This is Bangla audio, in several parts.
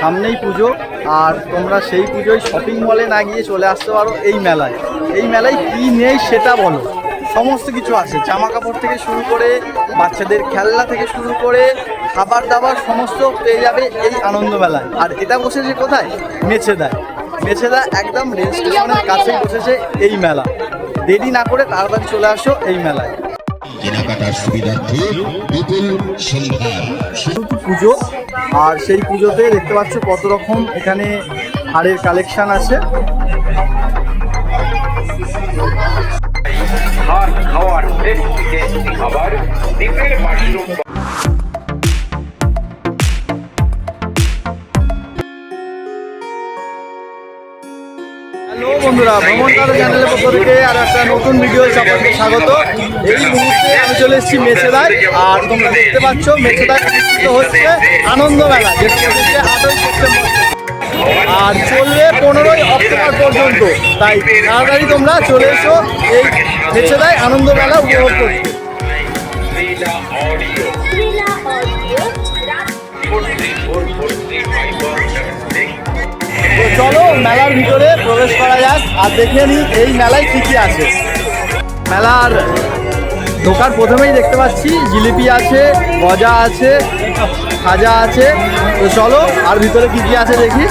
সামনেই পুজো, আর তোমরা সেই পুজোয় শপিং মলে না গিয়ে চলে আসতে পারো এই মেলায়। এই মেলায় কি নেই সেটা বলো। সমস্ত কিছু আছে। জামা কাপড় থেকে শুরু করে, বাচ্চাদের খেলনা থেকে শুরু করে খাবার দাবার সমস্ত পেয়ে যাবে এই আনন্দ মেলায়। আর এটা বসেছে কোথায়? মেছেদা। মেছেদা একদম রেল স্টেশনের কাছেই বসেছে এই মেলা। দেরি না করে তাড়াতাড়ি চলে আসো এই মেলায়। কেনাকাটার সুবিধার্থে বিপুল সম্ভার পুজো আর সেই পুজোতে দেখতে পাচ্ছ কত রকম এখানে হাড়ের কালেকশন আছে। ভাত খাওয়ার টেস্টি টেস্টি খাবার ভ্রমণ কারও চ্যানেলের পক্ষ থেকে আর একটা নতুন ভিডিও সকলকে স্বাগত। এই মুহূর্তে আমি চলে এসেছি মেছেদায়, আর তোমরা দেখতে পাচ্ছ মেছেদায় অনুষ্ঠিত হচ্ছে আনন্দ মেলা আটই সেপ্টেম্বর। আর চলবে পনেরোই অক্টোবর পর্যন্ত। তাই তাড়াতাড়ি তোমরা চলে এসো এই মেছেদায় আনন্দ মেলা উপভোগ করতে। চলো, মেলার ভিতরে প্রবেশ করা যাক আর দেখে নিই এই মেলায় কি কি আছে। মেলার দোকান প্রথমেই দেখতে পাচ্ছি, জিলিপি আছে, গজা আছে, খাজা আছে। তো চলো, আর ভিতরে কি কি আছে দেখি।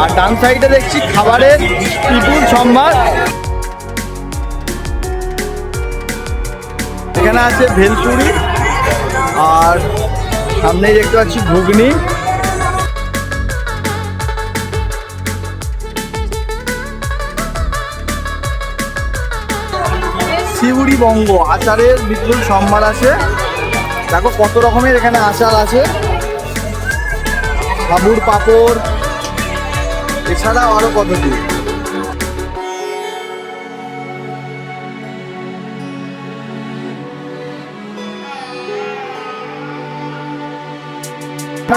আর ডান সাইডে দেখছি খাবারের বিপুল সম্ভার। এখানে আছে ভেলপুরি, আর সামনেই দেখতে পাচ্ছি ঘুগনি। শিউড়ি বঙ্গ, আচারের বিপুল সম্ভার আছে। দেখো কত রকমের এখানে আচার আছে। সাবুর পাপড়, এছাড়াও আরও কত কি।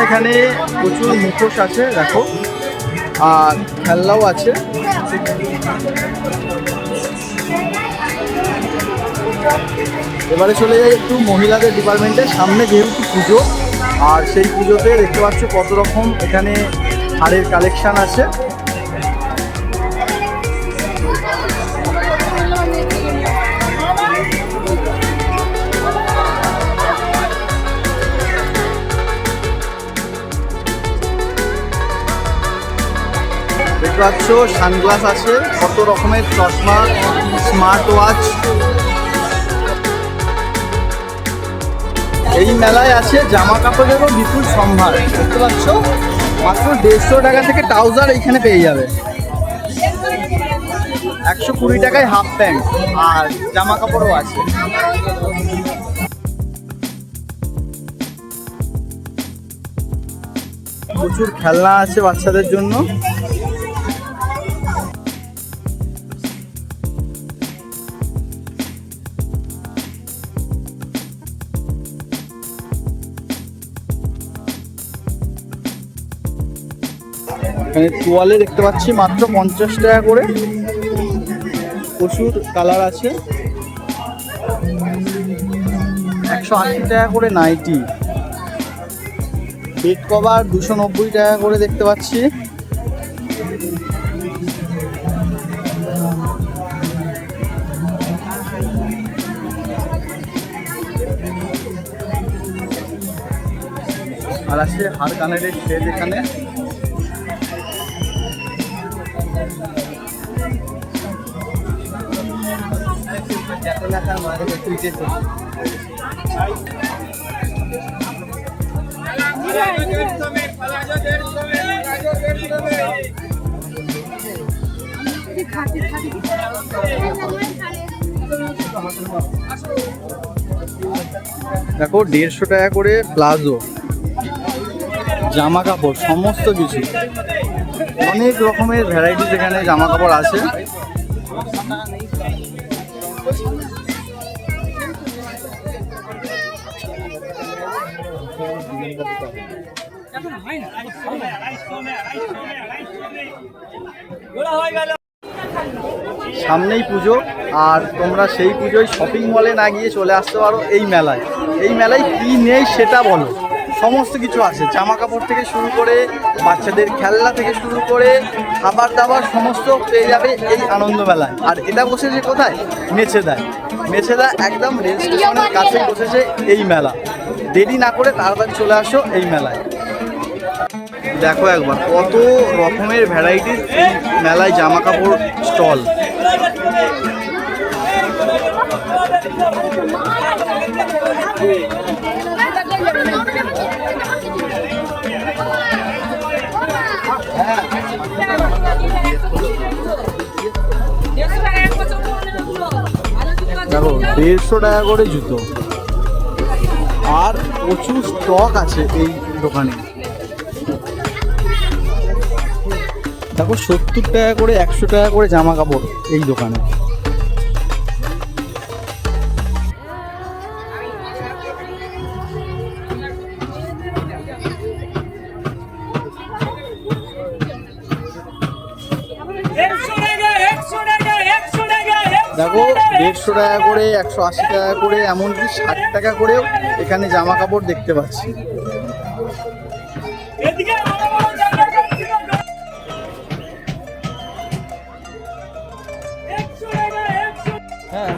এখানে প্রচুর মুখোশ আছে, দেখো। আর খেলনাও আছে। এবারে চলে যাই একটু মহিলাদের ডিপার্টমেন্টে সামনে যেহেতু পুজো, আর সেই পুজোতে দেখতে পাচ্ছ কত রকম এখানে হাড়ের কালেকশন আছে। পাচ্ছ, সানগ্লাস আছে, কত রকমের চশমা স্মার্ট ওয়াচ এই মেলায় আছে জামা কাপড়েরও বিপুল সম্ভার, দেখতে পাচ্ছ? মাত্র দেড়শো টাকা থেকে ট্রাউজার এইখানে পেয়ে যাবে। একশো কুড়ি টাকায় হাফ প্যান্ট, আর জামা কাপড়ও আছে। প্রচুর খেলনা আছে বাচ্চাদের জন্য। এখানে তোয়ালে দেখতে পাচ্ছি মাত্র পঞ্চাশ টাকা করে। প্রচুর কালার আছে। একশো আশি টাকা করে নাইটি। বেড কভার দুশো নব্বই টাকা করে দেখতে পাচ্ছি। আর আছে হার কানের সেট এখানে। দেখো, দেড়শো টাকা করে প্লাজো, জামা কাপড়, সমস্ত কিছু। অনেক রকমের ভ্যারাইটিস এখানে জামা কাপড় আছে। সামনেই পুজো, আর তোমরা সেই পুজোয় শপিং মলে না গিয়ে চলে আসতে পারো এই মেলায়। এই মেলায় কি নেই সেটা বলো। সমস্ত কিছু আছে। জামা কাপড় থেকে শুরু করে, বাচ্চাদের খেলনা থেকে শুরু করে, খাবার দাবার সমস্ত পেয়ে যাবে এই আনন্দ মেলায়। আর এটা বসেছে কোথায়? মেছেদায় মেছেদা একদম রেল স্টেশনের কাছে বসেছে এই মেলা। দেরি না করে তাড়াতাড়ি চলে আসো এই মেলায়। দেখো একবার, কত রকমের ভ্যারাইটিস এই মেলায় জামা কাপড় স্টল দেখো, দেড়শো টাকা করে জুতো। প্রচুর স্টক আছে এই দোকানে। দেখো সত্তর টাকা করে, একশো টাকা করে জামা কাপড় এই দোকানে। দেখো, দেড়শো টাকা করে, একশো আশি টাকা করে, এমনকি ষাট টাকা করেও এখানে জামা কাপড় দেখতে পাচ্ছি। হ্যাঁ।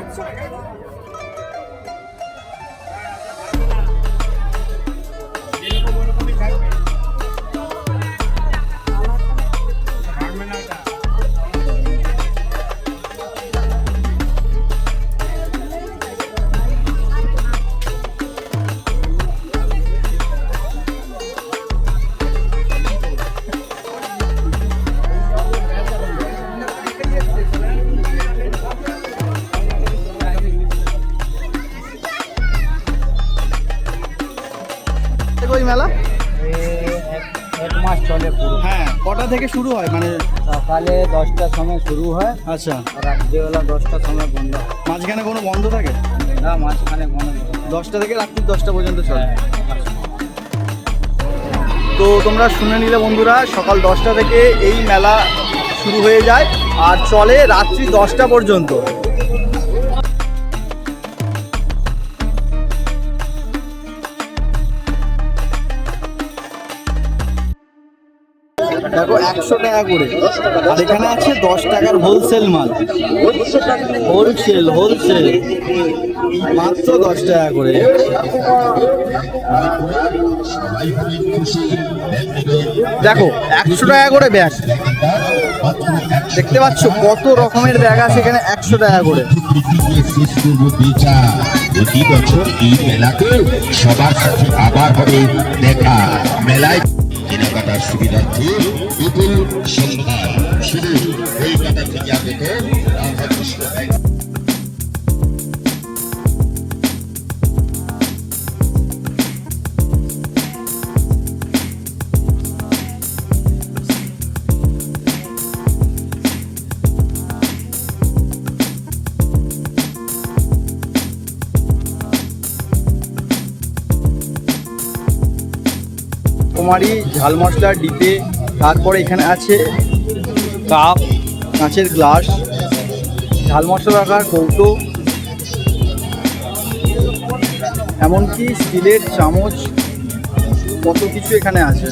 থেকে শুরু হয়? মানে সকালে দশটার সময় শুরু হয়। আচ্ছা। রাত্রিবেলা দশটার সময় বন্ধ হয়। মাঝখানে কোনো বন্ধ থাকে? না মাঝখানে কোনো দশটা থেকে রাত্রি দশটা পর্যন্ত চলে। তো তোমরা শুনে নিলে বন্ধুরা সকাল দশটা থেকে এই মেলা শুরু হয়ে যায় আর চলে রাত্রি দশটা পর্যন্ত। একশো টাকা করে। আর এখানে আছে দশ টাকার হোলসেল মাল। হোলসেল হোলসেল মাত্র দশ টাকা করে। দেখো একশো টাকা করে ব্যাগ। দেখতে পাচ্ছ কত রকমের ব্যাগ আছে এখানে একশো টাকা করে। প্রতি বছর এই মেলাতে সবার সাথে আবার হবে দেখা। মেলায় কেনাকাটার সুবিধার্থে বিপুল সম্ভার শুধু কলকাতা থেকে আগত কুমারি ঝাল মশলা, ডিপে, তারপরে এখানে আছে কাপ, কাঁচের গ্লাস, ঝাল মশলা রাখার কৌটো, এমনকি স্টিলের চামচ, কত কিছু এখানে আছে।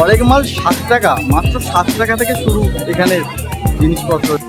হরেক মাল সাত টাকা মাত্র সাত টাকা থেকে শুরু এখানে জিনিসপত্র।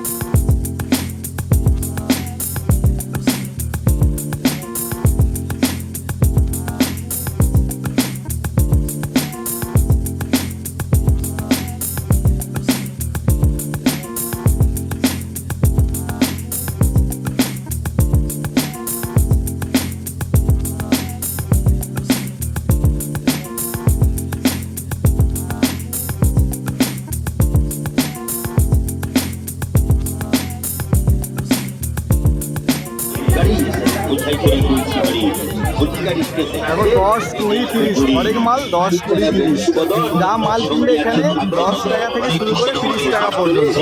এখন দশ কুড়ি তিরিশ হরেক মাল দশ কুড়ি তিরিশ। যা মাল কিনবে এখানে দশ টাকা থেকে শুরু করে তিরিশ টাকা পর্যন্ত।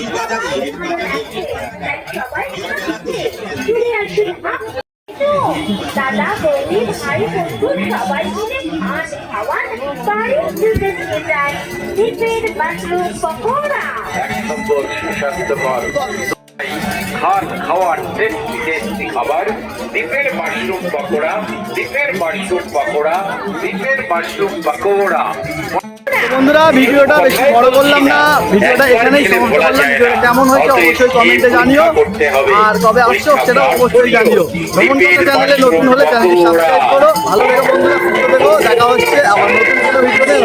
পরিবারে দাদা, বৌদি, ভাই, বন্ধু, সবাই মিলে ধান খাওয়ান বাড়ির দুধে নিয়ে যায়। দ্বীপের বাসু পকোড়া। খান খাওয়ার টেস্টি টেস্টি খাবার। দ্বীপের মাশরুম পকোড়া, দ্বীপের মাশরুম পকোড়া, দ্বীপের মাশরুম পকোড়া। বন্ধুরা, ভিডিওটা বেশি বড় করলাম না। ভিডিওটা এখানেই সমাপ্ত করলাম। কেমন হয়েছে অবশ্যই কমেন্টে জানিও। আর কবে আসছো সেটা অবশ্যই জানিও। ভ্রমণ করতে চ্যানেলে নতুন হলে চ্যানেলটি সাবস্ক্রাইব করো। ভালো থেকো বন্ধুরা দেখা হচ্ছে আবার নতুন কোনো ভিডিওতে।